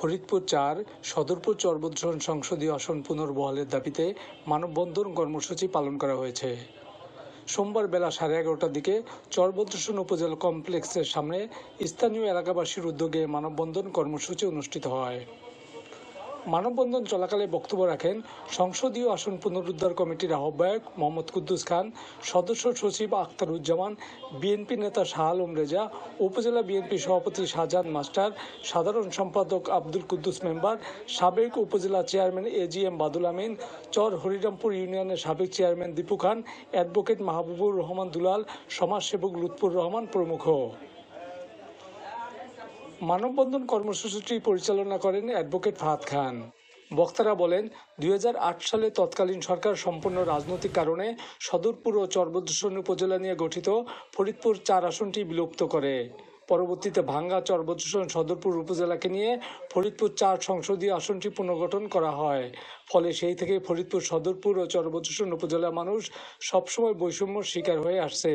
ফরিদপুর চার, সদরপুর চরবদ্রন সংসদীয় আসন পুনর্বহালের দাবিতে মানববন্ধন কর্মসূচি পালন করা হয়েছে। সোমবার বেলা সাড়ে এগারোটার দিকে চরবদ্রসন উপজেলা কমপ্লেক্সের সামনে স্থানীয় এলাকাবাসীর উদ্যোগে মানববন্ধন কর্মসূচি অনুষ্ঠিত হয়। মানববন্ধন চলাকালে বক্তব্য রাখেন সংসদীয় আসন পুনরুদ্ধার কমিটির আহ্বায়ক মোহাম্মদ কুদ্দুস খান, সদস্য সচিব আখতারুজ্জামান, বিএনপি নেতা শাহ আলম রেজা, উপজেলা বিএনপি সভাপতি শাহজাহান মাস্টার, সাধারণ সম্পাদক আব্দুল কুদ্দুস মেম্বার, সাবেক উপজেলা chairman A G M Badul Amin, Char Harirampur ইউনিয়নের সাবেক চেয়ারম্যান দীপু খান, অ্যাডভোকেট মাহবুবুর রহমান দুলাল, সমাজসেবক লুৎফুর রহমান প্রমুখ। মানববন্ধন কর্মসূচিটি পরিচালনা করেন অ্যাডভোকেট ফাহাদ খান। বক্তারা বলেন, দুই হাজার আট সালে তৎকালীন সরকার সম্পূর্ণ রাজনৈতিক কারণে সদরপুর ও চরবদ্রসন উপজেলা নিয়ে গঠিত ফরিদপুর চার আসনটি বিলুপ্ত করে। পরবর্তীতে ভাঙ্গা চরবদ্রসন সদরপুর উপজেলাকে নিয়ে ফরিদপুর চার সংসদীয় আসনটি পুনর্গঠন করা হয়। ফলে সেই থেকে ফরিদপুর সদরপুর ও চরবদ্রসন উপজেলার মানুষ সবসময় বৈষম্যর শিকার হয়ে আসছে।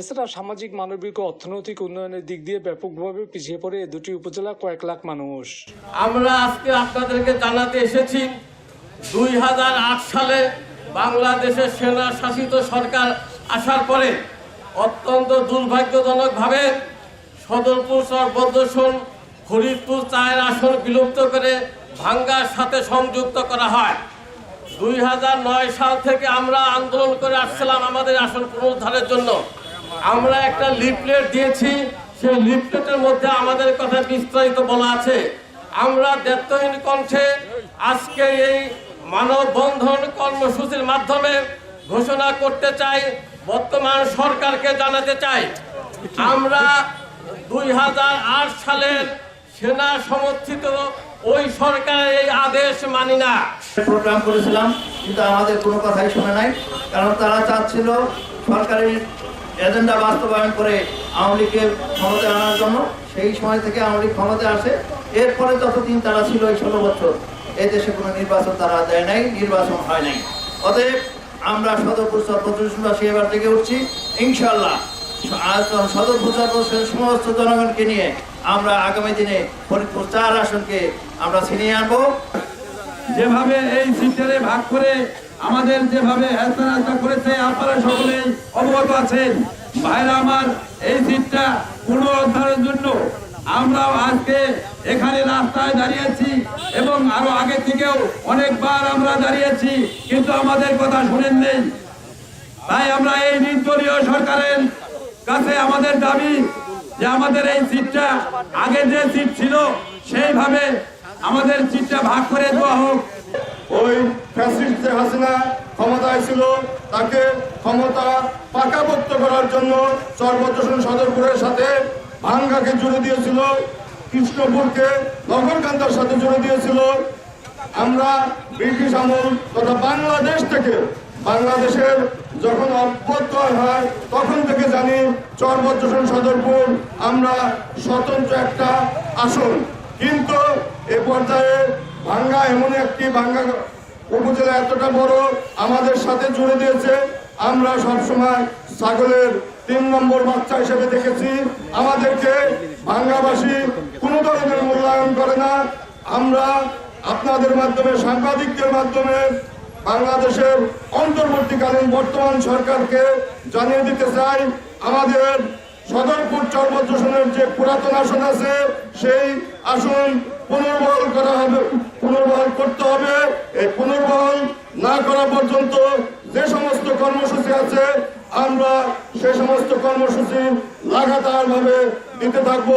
এছাড়া সামাজিক, মানবিক ও অর্থনৈতিক উন্নয়নের দিক দিয়ে ব্যাপকভাবে পিছিয়ে পড়ে এ দুটি উপজেলা কয়েক লাখ মানুষ। আমরা আজকে আপনাদেরকে জানাতে এসেছি, দুই হাজার আট সালে বাংলাদেশের সেনা শাসিত সরকার আসার পরে অত্যন্ত দুর্ভাগ্যজনকভাবে সদরপুর সর্বদর্শন, ফরিদপুর চায়ের আসন বিলুপ্ত করে ভাঙ্গার সাথে সংযুক্ত করা হয়। দুই হাজার নয় সাল থেকে আমরা আন্দোলন করে আসছিলাম আমাদের আসন পুনরুদ্ধারের জন্য। আমরা একটা লিফলেট দিয়েছি, সেই লিফলেটের মধ্যে আমাদের কথা বিস্তারিত বলা আছে। আমরা দায়িত্বহীন কণ্ঠে আজকে এই মানববন্ধন কর্মসূচির মাধ্যমে ঘোষণা করতে চাই, বর্তমান সরকারকে জানাতে চাই। আমরা দুই হাজার আট সালের সেনা সমর্থিত, ওই সরকারের এই আদেশ মানি না। প্রোগ্রাম করেছিলাম, কিন্তু আমাদের কোনো কথাই শোনে নাই, কারণ তারা চাচ্ছিল সরকারি এজেন্ডা বাস্তবায়ন করে আওয়ামী লীগকে ক্ষমতায় আনার জন্য সেই সময় থেকে আওয়ামী লীগ ক্ষমতায় আসে। এরপরে যতদিন তারা ছিল এই ষোলো বছর, এই দেশে কোনো নির্বাচন তারা দেয় নাই, নির্বাচন হয় নাই। অতএব আমরা সদরপুর সর্বত্রবাসী এবার থেকে উঠছি ইনশাল্লাহ সদরপুর সর্বত্রের সমস্ত জনগণকে নিয়ে আমরা আগামী দিনে ফরিদপুর চার আসনকে আমরা ছিনিয়ে আনব। যেভাবে এই সিটটারে ভাগ করে আমাদের যেভাবে হেস্তা নাস্তা করেছে, আপনারা সকলেই অবগত আছেন। ভাইরা আমার, এই সিটটা পুনরুদ্ধারের জন্য আমরাও আজকে এখানে রাস্তায় দাঁড়িয়েছি এবং আরও আগে থেকেও অনেকবার আমরা দাঁড়িয়েছি, কিন্তু আমাদের কথা শুনেন নেই। তাই আমরা এই নির্দলীয় সরকারের কাছে আমাদের দাবি যে আমাদের এই সিটটা, আগে যে সিট ছিল, সেইভাবে আমাদের সিটটা ভাগ করে দেওয়া হোক। ওই ফ্যাসিস্ট হাসিনা ক্ষমতায় ছিল, তাকে ক্ষমতা পাকাপোক্ত করার জন্য সর্বদর্শন সদরপুরের সাথে ভাঙ্গাকে জুড়ে দিয়েছিল, কৃষ্ণপুরকে নগরকান্তার সাথে জুড়ে দিয়েছিল। আমরা ব্রিটিশ আমল তথা বাংলাদেশ থেকে, বাংলাদেশের যখন অভ্যুত্থান হয়, তখন থেকে জানি চরবদ্রসন সদরপুর আমরা স্বতন্ত্র একটা আসন কিন্তু এ পর্যায়ে ভাঙ্গা এমন একটি ভাঙ্গা উপজেলা এতটা বড়, আমাদের সাথে জুড়ে দিয়েছে। আমরা সবসময় ছাগলের তিন নম্বর বাচ্চা হিসেবে দেখেছি। আমাদেরকে ভাঙ্গাবাসী কোনো ধরনের মূল্যায়ন করে না। আমরা আপনাদের মাধ্যমে, সাংবাদিকদের মাধ্যমে বাংলাদেশের অন্তর্বর্তীকালীন বর্তমান সরকারকে জানিয়ে দিতে চাই। আমাদের সদরপুর চর্বদ্রসনের যে পুরাতন আসন আছে, সেই আসন পুনর্বহাল করা হবে পুনর্বহাল করতে হবে। এই পুনর্বহাল না করা পর্যন্ত যে সমস্ত কর্মসূচি আছে, আমরা সে সমস্ত কর্মসূচি লাগাতার ভাবে দিতে থাকব।